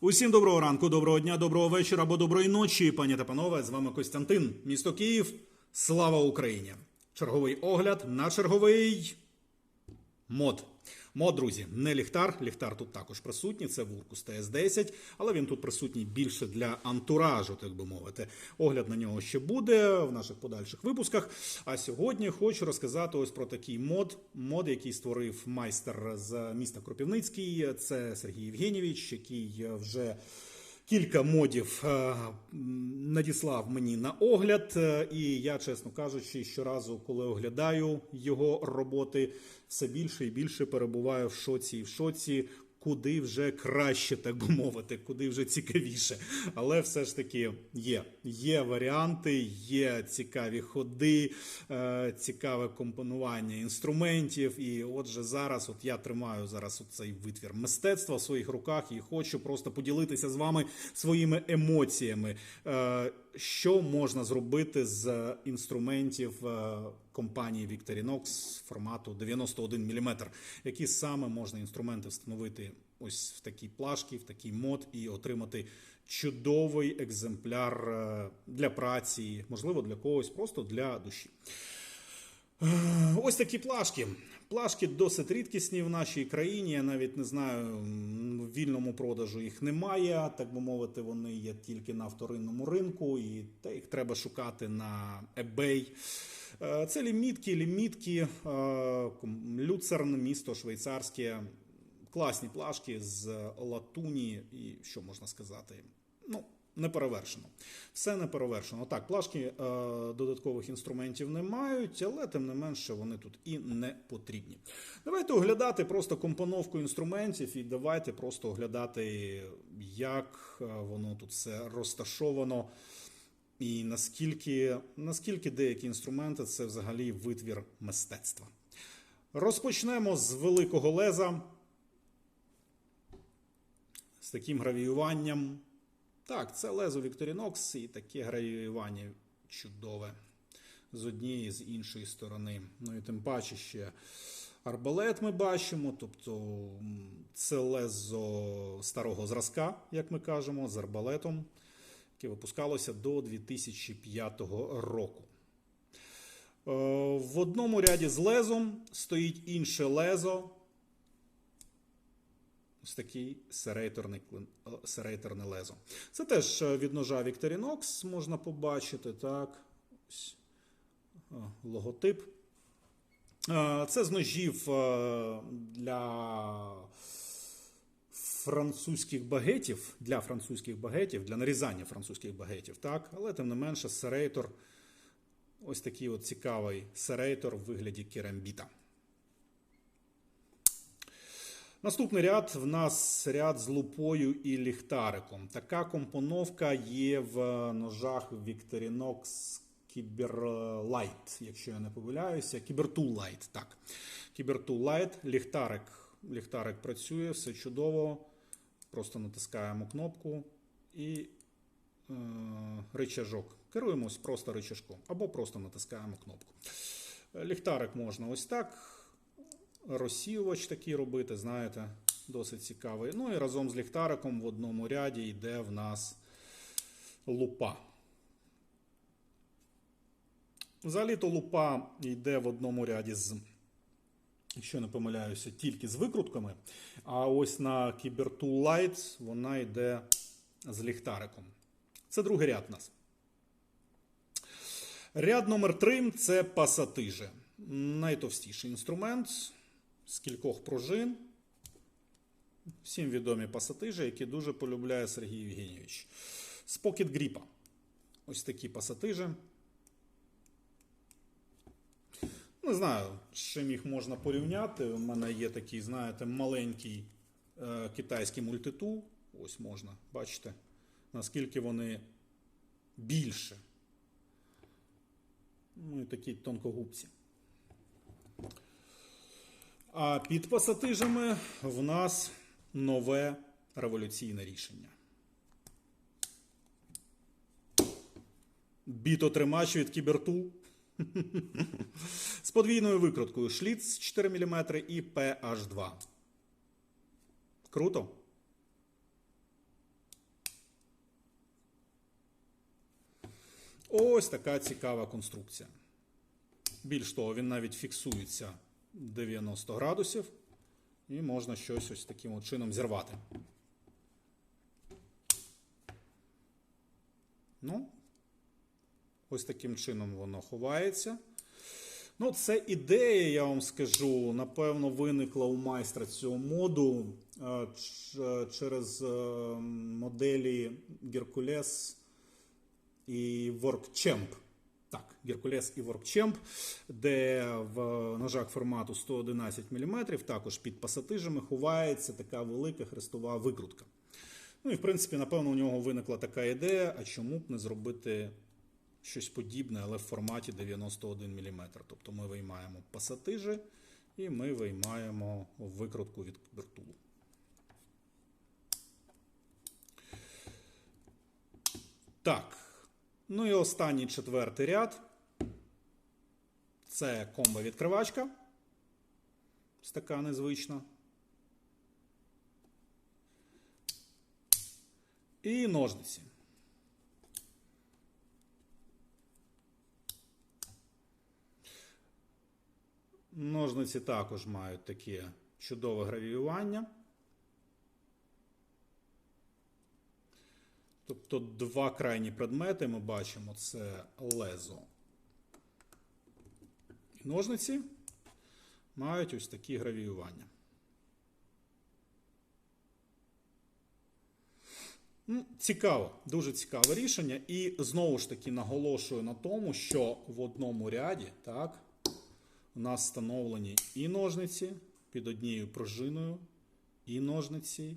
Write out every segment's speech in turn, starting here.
Усім доброго ранку, доброго дня, доброго вечора або доброї ночі, пані та панове. З вами Костянтин, місто Київ. Слава Україні! Черговий огляд на черговий мод. Мод, друзі, не ліхтар. Ліхтар тут також присутній. Це Вуркус ТС-10, але він тут присутній більше для антуражу, так би мовити. Огляд на нього ще буде в наших подальших випусках. А сьогодні хочу розказати ось про такий мод. Мод, який створив майстер з міста Кропівницький. Це Сергій Євгенєвич, який вже. Кілька модів е, надіслав мені на огляд, е, і я, чесно кажучи, щоразу, коли оглядаю його роботи, все більше і більше перебуваю в шоці. І в шоці, куди вже краще, так би мовити, куди вже цікавіше. Але все ж таки є. Є варіанти, є цікаві ходи, е, цікаве компонування інструментів. І отже, зараз, от я тримаю зараз цей витвір мистецтва в своїх руках і хочу просто поділитися з вами своїми емоціями. Е, Що можна зробити з інструментів е, компанії Victorinox формату 91 мм? Які саме можна інструменти встановити ось в такій плашки, в такий мод і отримати чудовий екземпляр е, для праці, можливо, для когось, просто для душі. Е, Ось такі плашки. Плашки досить рідкісні в нашій країні. Я навіть не знаю, в вільному продажу їх немає. Так би мовити, вони є тільки на вторинному ринку, і та їх треба шукати на eBay. Е, Це лімітки, лімітки, е, Люцерн, місто швейцарське. Класні плашки з латуні, і що можна сказати? Ну, не перевершено. Все не перевершено. Так, плашки е, додаткових інструментів не мають, але тим не менше вони тут і не потрібні. Давайте оглядати просто компоновку інструментів і давайте просто оглядати, як е, воно тут все розташовано. І наскільки, наскільки деякі інструменти це взагалі витвір мистецтва. Розпочнемо з великого леза з таким гравіюванням. Так, це лезо Victorinox і таке гравіювання чудове з однієї з іншої сторони. Ну і тим паче ще арбалет ми бачимо, тобто це лезо старого зразка, як ми кажемо, з арбалетом, яке випускалося до 2005 року. Е, В одному ряді з лезом стоїть інше лезо. Ось такий серейторний, серейторне лезо. Це теж е, від ножа Victorinox можна побачити. Так. Ось е, логотип. Е, Це з ножів для французьких багетів, для французьких багетів, для нарізання французьких багетів, так, але тим не менше серейтор, ось такий от цікавий серейтор в вигляді керамбіта. Наступний ряд в нас ряд з лупою і ліхтариком. Така компоновка є в ножах Victorinox Cyberlight, якщо я не помиляюся. Light, так. Light, ліхтарик. Ліхтарик працює, все чудово. Просто натискаємо кнопку і е, рычажок. Керуємось просто рычажком або просто натискаємо кнопку. Ліхтарик можна ось так розсіювач такий робити, знаєте, досить цікавий. Ну і разом з ліхтариком в одному ряді йде в нас лупа. Взагалі-то лупа йде в одному ряді з, якщо не помиляюся, тільки з викрутками. А ось на Cybertool Light вона йде з ліхтариком. Це другий ряд у нас. Ряд номер 3 це пасатижи. Найтовстіший інструмент з кількох пружин. Всім відомі пасатижі, які дуже полюбляє Сергій Євгенійович. Pocket Grip. Ось такі пасатижі. Не знаю, з чим їх можна порівняти. У мене є такий, знаєте, маленький е, китайський мультитул. Ось можна, бачите, наскільки вони більше. Ну і такі тонкогубці. А під пасатижами в нас нове революційне рішення. Бітотримач від кіберту. З подвійною викруткою шліц 4 мм і PH2. Круто. Ось така цікава конструкція. Більш того, він навіть фіксується 90 градусів, і можна щось ось таким от чином зірвати. Ну, ось таким чином воно ховається. Ну, це ідея, я вам скажу, напевно, виникла у майстра цього моду е, через е, моделі Геркулес і WorkChamp. Так, Геркулес і WorkChamp, де в ножах формату 111 мм, також під пасатижами ховається така велика хрестова викрутка. Ну і в принципі, напевно, у нього виникла така ідея, а чому б не зробити щось подібне, але в форматі 91 мм. Тобто ми виймаємо пасатижі і ми виймаємо викрутку від вертулу. Так. Ну і останній четвертий ряд. Це комбо відкривачка. Ось така незвична. І ножниці. Ножниці також мають таке чудове гравіювання. Тобто два крайні предмети ми бачимо: це лезо і ножниці мають ось такі гравіювання. Ну, Цікаво, дуже цікаве рішення. І знову ж таки наголошую на тому, що в одному ряді так, у нас встановлені і ножниці під однією пружиною, і ножниці,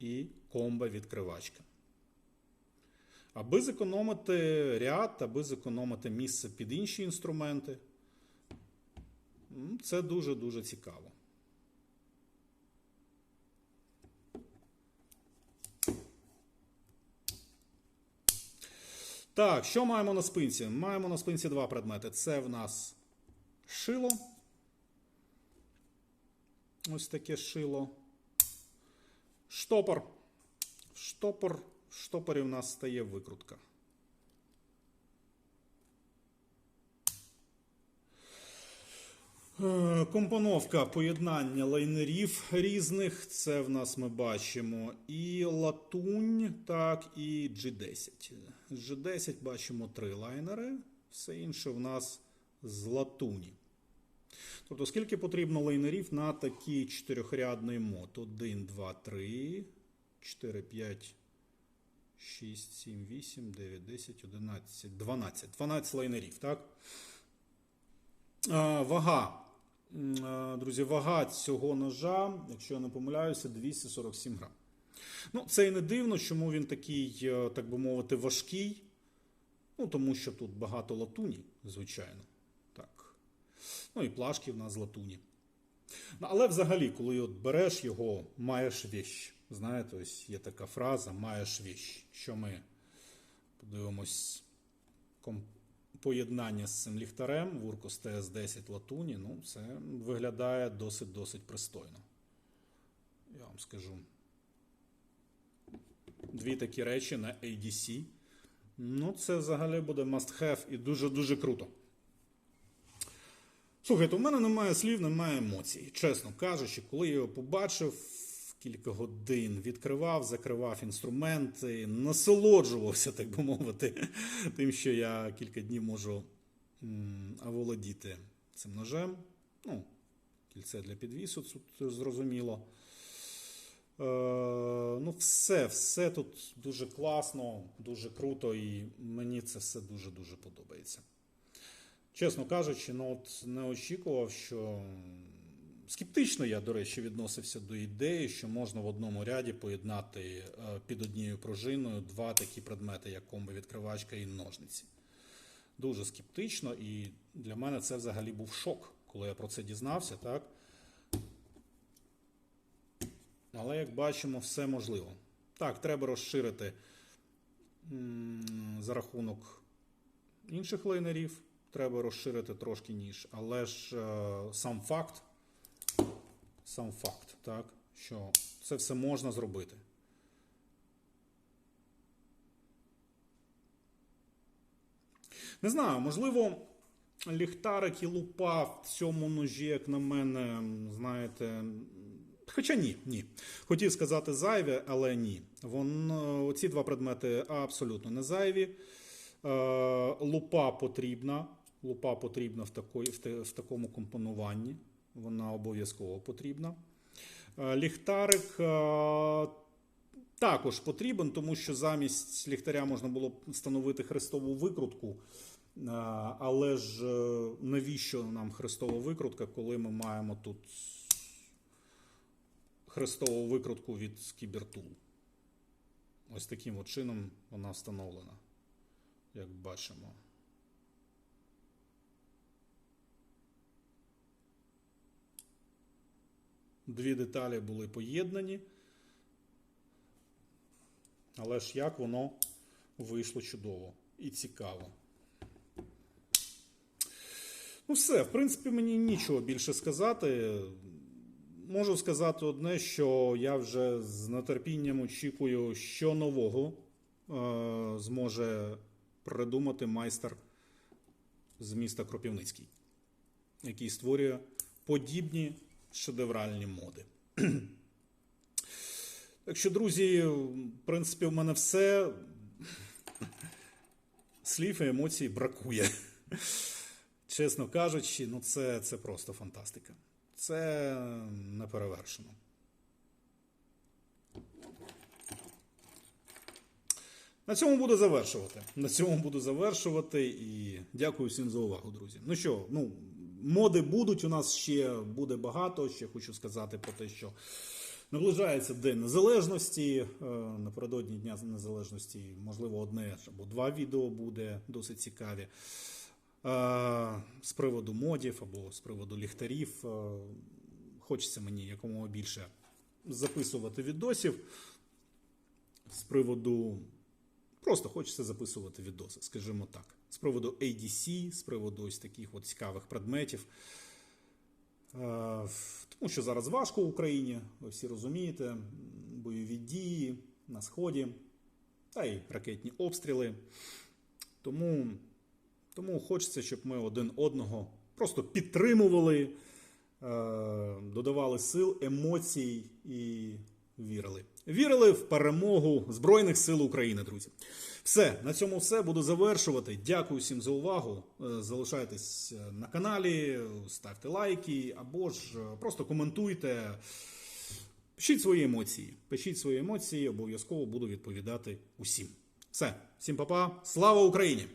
і комба відкривачка. Аби зекономити ряд, аби зекономити місце під інші інструменти. Це дуже-дуже цікаво. Так, що маємо на спинці? Маємо на спинці два предмети. Це в нас шило. Ось таке шило. Штопор. Штопор. В штопорі в нас стає викрутка. Е, Компоновка поєднання лайнерів різних. Це в нас ми бачимо і латунь, так, і G10. G10 бачимо три лайнери, все інше в нас з латуні. Тобто, скільки потрібно лайнерів на такий чотирьохрядний мод? 1, 2, 3, 4, 5, 6, 7, 8, 9, 10, 11, 12. 12 лайнерів, так? Вага. Друзі, вага цього ножа, якщо я не помиляюся, 247 грам. Ну, це і не дивно, чому він такий, е, так би мовити, важкий. Ну, тому що тут багато латуні, звичайно. Так. Ну і плашки в нас латуні. Ну, але взагалі, коли от береш його, маєш віщ. Знаєте, ось є така фраза маєш віщ. Що ми подивимось поєднання з цим ліхтарем, Вуркос ТС-10 латуні, ну, це виглядає досить-досить пристойно. Я вам скажу. Дві такі речі на ADC. Ну, це взагалі буде must have і дуже-дуже круто. Слухайте, у мене немає слів, немає емоцій. Чесно кажучи, коли я його побачив, кілька годин відкривав, закривав інструменти, насолоджувався, так би мовити, тим, що я кілька днів можу оволодіти цим ножем. Ну, кільце для підвісу, тут зрозуміло. Е, ну, все, все тут дуже класно, дуже круто, і мені це все дуже-дуже подобається. Чесно кажучи, ну от не очікував, що скептично я, до речі, відносився до ідеї, що можна в одному ряді поєднати е, під однією пружиною два такі предмети, як комби-відкривачка і ножниці. Дуже скептично, і для мене це взагалі був шок, коли я про це дізнався, так? Але як бачимо, все можливо. Так, треба розширити за рахунок інших лайнерів. Треба розширити трошки ніж. Але ж е, сам факт, сам факт, так, що це все можна зробити. Не знаю, можливо, ліхтарик і лупа в цьому ножі, як на мене, знаєте. Хоча ні, ні. Хотів сказати зайві, але ні. Вон, ці два предмети абсолютно не зайві. Е, лупа потрібна. Лупа потрібна в, такої, в, в такому компонуванні. Вона обов'язково потрібна. Е, ліхтарик е, також потрібен, тому що замість ліхтаря можна було встановити хрестову викрутку. Е, Але ж навіщо нам хрестова викрутка, коли ми маємо тут хрестову викрутку від Кібертул? Ось таким от чином вона встановлена, як бачимо. Дві деталі були поєднані. Але ж як воно вийшло чудово і цікаво. Ну, все, в принципі, мені нічого більше сказати. Можу сказати одне, що я вже з нетерпінням очікую, що нового е, зможе придумати майстер з міста Кропівницький, який створює подібні шедевральні моди. Так що, друзі, в принципі, в мене все. Слів і емоцій бракує. Чесно кажучи, ну це, це просто фантастика. Це неперевершено. На цьому буду завершувати. На цьому буду завершувати і дякую всім за увагу, друзі. Ну що, ну, моди будуть, у нас ще буде багато. Ще хочу сказати про те, що наближається День Незалежності. Е, Напередодні Дня Незалежності, можливо, одне або два відео буде досить цікаві. Е, З приводу модів або з приводу ліхтарів. Е, Хочеться мені якомога більше записувати відосів з приводу Просто хочеться записувати відоси, скажімо так. З приводу ADC, з приводу ось таких от цікавих предметів. Е, Тому що зараз важко в Україні, ви всі розумієте, бойові дії на Сході, та й ракетні обстріли. Тому, тому хочеться, щоб ми один одного просто підтримували, е, додавали сил, емоцій і вірили. Вірили в перемогу Збройних сил України, друзі. Все, на цьому все буду завершувати. Дякую всім за увагу. Е, Залишайтесь е, на каналі, ставте лайки або ж е, просто коментуйте. Пишіть свої емоції. Пишіть свої емоції, обов'язково буду відповідати усім. Все, всім па-па. Слава Україні!